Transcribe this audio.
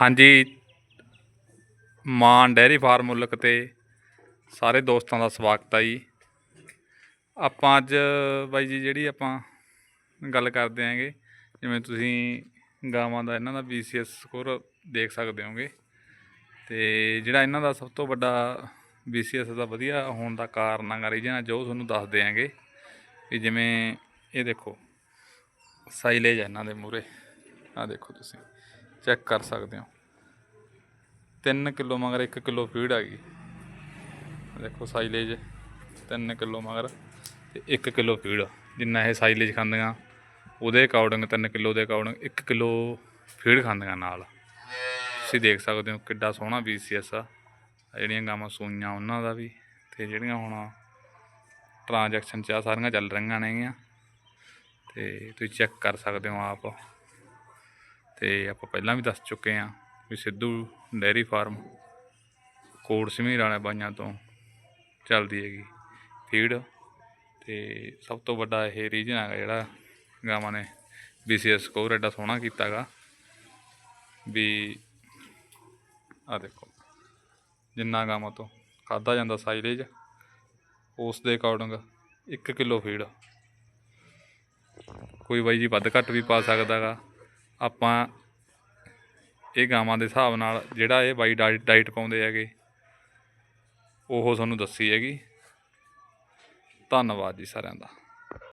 ਹਾਂਜੀ। ਮਾਨ dairy farm ਮੁਲਕ ਤੇ ਸਾਰੇ ਦੋਸਤਾਂ ਦਾ ਸਵਾਗਤ ਹੈ ਜੀ। ਆਪਾਂ ਅੱਜ ਬਾਈ ਜੀ, ਜਿਹੜੀ ਆਪਾਂ ਗੱਲ ਕਰਦੇ ਆਂਗੇ, ਜਿਵੇਂ ਤੁਸੀਂ ਗਾਵਾਂ ਦਾ ਇਹਨਾਂ ਦਾ BCS ਸਕੋਰ ਦੇਖ ਸਕਦੇ ਹੋਗੇ, ਤੇ ਜਿਹੜਾ ਇਹਨਾਂ ਦਾ ਸਭ ਤੋਂ ਵੱਡਾ BCS ਦਾ ਵਧੀਆ ਹੋਣ ਦਾ ਕਾਰਨ ਹੈਗਾ ਰੀਜਨ ਜੋ ਤੁਹਾਨੂੰ ਦੱਸਦੇ ਦਿਆਂਗੇ ਵੀ ਜਿਵੇਂ ਇਹ ਦੇਖੋ, ਸਾਈਲੇਜ ਹੈ ਇਹਨਾਂ ਦੇ ਮੂਰੇ ਆ ਦੇਖੋ ਤੁਸੀਂ। ਚੈੱਕ ਕਰ ਸਕਦੇ ਹੋ। 3 ਕਿਲੋ ਮਗਰ 1 ਕਿਲੋ ਫੀਡ ਆ ਗਈ। ਦੇਖੋ ਸਾਈਲੇਜ 3 ਕਿਲੋ ਮਗਰ ਤੇ 1 ਕਿਲੋ ਫੀਡ। ਜਿੰਨਾ ਇਹ ਸਾਈਲੇਜ ਖਾਂਦੀਆਂ, ਉਹਦੇ ਅਕੋਰਡਿੰਗ 3 ਕਿਲੋ ਦੇ ਅਕੋਰਡਿੰਗ 1 ਕਿਲੋ ਫੀਡ ਖਾਂਦੀਆਂ ਨਾਲ। ਤੁਸੀਂ ਦੇਖ ਸਕਦੇ ਹੋ ਕਿੱਡਾ ਸੋਹਣਾ BCS ਆ। ਜਿਹੜੀਆਂ ਗਾਵਾਂ ਸੂਈਆਂ ਉਹਨਾਂ ਦਾ ਵੀ। ਤੇ ਜਿਹੜੀਆਂ ਹੁਣ ਟ੍ਰਾਂਜੈਕਸ਼ਨ ਚ ਆ, ਸਾਰੀਆਂ ਚੱਲ ਰਹੀਆਂ ਨੇਗੀਆਂ। ਤੇ ਤੁਸੀਂ ਚੈੱਕ ਕਰ ਸਕਦੇ ਹੋ ਆਪ। ਤੇ ਆਪਾਂ ਪਹਿਲਾਂ ਵੀ ਦੱਸ ਚੁੱਕੇ ਹਾਂ ਵੀ ਸਿੱਧੂ ਡੈਰੀ ਫਾਰਮ ਕੋਟ ਸਮੀਰ ਵਾਲੇ ਬਾਈਆਂ ਤੋਂ ਚੱਲਦੀ ਹੈਗੀ ਫੀਡ ਤੇ ਸਭ ਤੋਂ ਵੱਡਾ ਇਹ ਰੀਜਨ ਹੈਗਾ ਜਿਹੜਾ ਗਾਵਾਂ ਨੇ BCS ਸਕੋਰ ਐਡਾ ਸੋਹਣਾ ਕੀਤਾਗਾ ਵੀ ਆ ਦੇਖੋ, ਜਿੰਨਾ ਗਾਵਾਂ ਤੋਂ ਖਾਦਾ ਜਾਂਦਾ ਸਾਈਲੇਜ, ਉਸ ਦੇ ਅਕੋਰਡਿੰਗ 1 ਕਿਲੋ ਫੀਡ। ਕੋਈ ਬਾਈ ਜੀ ਵੱਧ ਘੱਟ ਵੀ ਪਾ ਸਕਦਾਗਾ। ਆਪਾਂ ਇਹ ਗਾਵਾਂ ਦੇ ਹਿਸਾਬ ਨਾਲ ਜਿਹੜਾ ਇਹ ਬਾਈ ਡਾਈਟ ਡਾਈਟ ਪਾਉਂਦੇ ਹੈਗੇ, ਉਹ ਤੁਹਾਨੂੰ ਦੱਸੀ ਹੈਗੀ। ਧੰਨਵਾਦ ਜੀ ਸਾਰਿਆਂ ਦਾ।